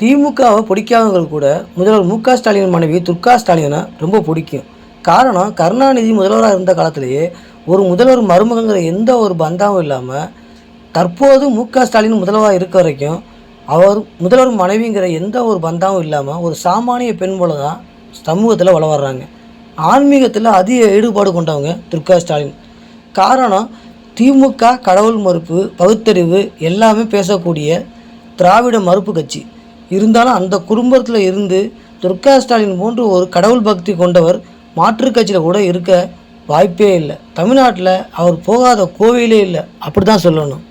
திமுகவை பிடிக்காதவங்க கூட முதல்வர் மு க ஸ்டாலின் மனைவி துர்கா ஸ்டாலினை ரொம்ப பிடிக்கும். காரணம் கருணாநிதி முதல்வராக இருந்த காலத்திலேயே ஒரு முதல்வர் மருமகங்கிற எந்த ஒரு பந்தாவும் இல்லாமல் தற்போது மு க ஸ்டாலின் முதல்வராக இருக்க வரைக்கும் அவர் முதல்வர் மனைவிங்கிற எந்த ஒரு பந்தாவும் இல்லாமல் ஒரு சாமானிய பெண் போல தான் சமூகத்தில் வள வர்றாங்க ஆன்மீகத்தில் அதிக ஈடுபாடு கொண்டவங்க துர்கா ஸ்டாலின். காரணம் திமுக கடவுள் மறுப்பு பகுத்தறிவு எல்லாமே பேசக்கூடிய திராவிட மறுப்பு கட்சி. இருந்தாலும் அந்த குடும்பத்தில் இருந்து துர்கா ஸ்டாலின் போன்று ஒரு கடவுள் பக்தி கொண்டவர் மாற்றுக் கட்சியில் கூட இருக்க வாய்ப்பே இல்லை. தமிழ்நாட்டில் அவர் போகாத கோவிலே இல்லை. அப்படி தான் சொல்லணும்.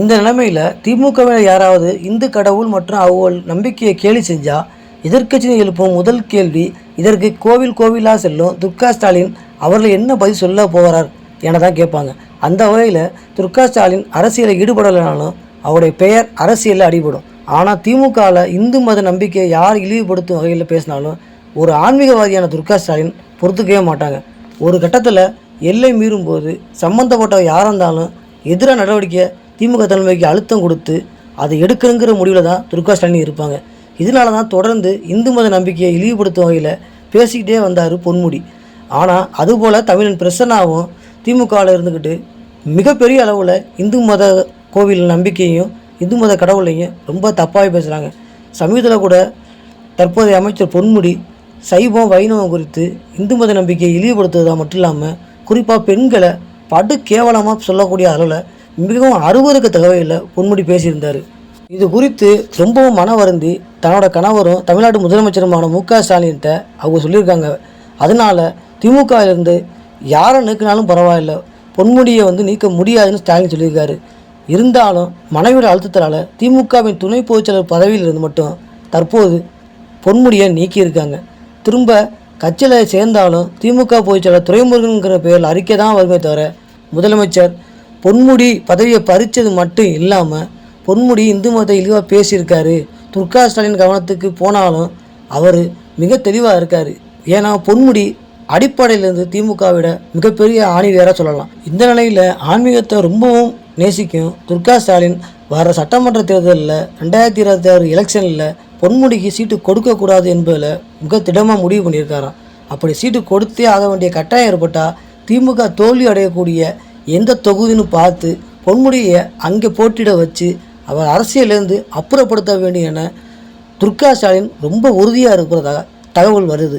இந்த நிலைமையில் திமுகவில் யாராவது இந்து கடவுள் மற்றும் அவள் நம்பிக்கையை கேலி செஞ்சால் எதிர்க்கட்சியை எழுப்பும் முதல் கேள்வி இதற்கு கோவில் கோவிலாக செல்லும் துர்கா ஸ்டாலின் அவர்கள் என்ன பதில் சொல்ல போகிறார் என தான் கேட்பாங்க. அந்த வகையில் துர்கா ஸ்டாலின் அரசியலில் ஈடுபடலைனாலும் அவருடைய பெயர் அரசியலில் அடிபடும். ஆனால் திமுகவில் இந்து மத நம்பிக்கையை யார் இழிவுபடுத்தும் வகையில் பேசினாலும் ஒரு ஆன்மீகவாதியான துர்கா ஸ்டாலின் பொறுத்துக்கவே மாட்டாங்க. ஒரு கட்டத்தில் எல்லை மீறும் போது சம்மந்தப்பட்டவங்க யாராக இருந்தாலும் எதிராக நடவடிக்கை திமுக தலைமைக்கு அழுத்தம் கொடுத்து அதை எடுக்கணுங்கிற முடிவில் தான் துர்கா ஸ்டாலின் இருப்பாங்க. இதனால தான் தொடர்ந்து இந்து மத நம்பிக்கையை இழிவுபடுத்தும் வகையில் பேசிக்கிட்டே வந்தார் பொன்முடி. ஆனால் அதுபோல் தமிழன் பிரசன்னாவும் திமுகவில் இருந்துக்கிட்டு மிகப்பெரிய அளவில் இந்து மத கோவில் நம்பிக்கையும் இந்து மத கடவுளையும் ரொம்ப தப்பாகவே பேசுகிறாங்க சமீபத்தில் கூட தற்போதைய அமைச்சர் பொன்முடி சைவம் வைணவம் குறித்து இந்து மத நம்பிக்கையை இழிவுபடுத்துவதாக மட்டும் இல்லாமல் குறிப்பாக பெண்களை படு கேவலமாக சொல்லக்கூடிய அளவில் மிகவும் அருவருக்கத்தக்க வகையில் பொன்முடி பேசியிருந்தார். இது குறித்து ரொம்பவும் மன வருந்தி தன்னோட கணவரும் தமிழ்நாடு முதலமைச்சருமான மு க ஸ்டாலின்கிட்ட அவங்க சொல்லியிருக்காங்க. அதனால திமுகவிலிருந்து யாரை நீக்கினாலும் பரவாயில்ல பொன்முடியை வந்து நீக்க முடியாதுன்னு ஸ்டாலின் சொல்லியிருக்காரு. இருந்தாலும் மனைவியோட அழுத்தத்தினால திமுகவின் துணை பொதுச்செயலர் பதவியில் இருந்து மட்டும் தற்போது பொன்முடியை நீக்கியிருக்காங்க. திரும்ப கட்சியில் சேர்ந்தாலும் திமுக பொதுச்செயலர் துறைமுருகனுங்கிற பெயரில் அறிக்கை தான் வருமே தவிர முதலமைச்சர் பொன்முடி பதவியை பறித்தது மட்டும் இல்லாமல் பொன்முடி இந்து மதத்தை இழிவாக பேசியிருக்காரு. துர்கா ஸ்டாலின் கவனத்துக்கு போனாலும் அவர் மிக தெளிவாக இருக்கார். ஏன்னா பொன்முடி அடிப்படையிலேருந்து திமுகவிட மிகப்பெரிய ஆணிவேராக சொல்லலாம். இந்த நிலையில் ஆன்மீகத்தை ரொம்பவும் நேசிக்கும் துர்கா ஸ்டாலின் வர சட்டமன்ற தேர்தலில் ரெண்டாயிரத்தி இருபத்தி ஆறு எலெக்ஷனில் பொன்முடிக்கு சீட்டு கொடுக்கக்கூடாது என்பதில் மிக திடமாக முடிவு பண்ணியிருக்காராம். அப்படி சீட்டு கொடுத்தே ஆக வேண்டிய கட்டாயம் ஏற்பட்டால் திமுக தோல்வி அடையக்கூடிய எந்த தொகுதின்னு பார்த்து பொன்முடியை அங்கே போட்டியிட வச்சு அவர் அரசியலேருந்து அப்புறப்படுத்த வேண்டும் என துர்கா ஸ்டாலின் ரொம்ப உறுதியாக இருக்கிறதாக தகவல் வருது.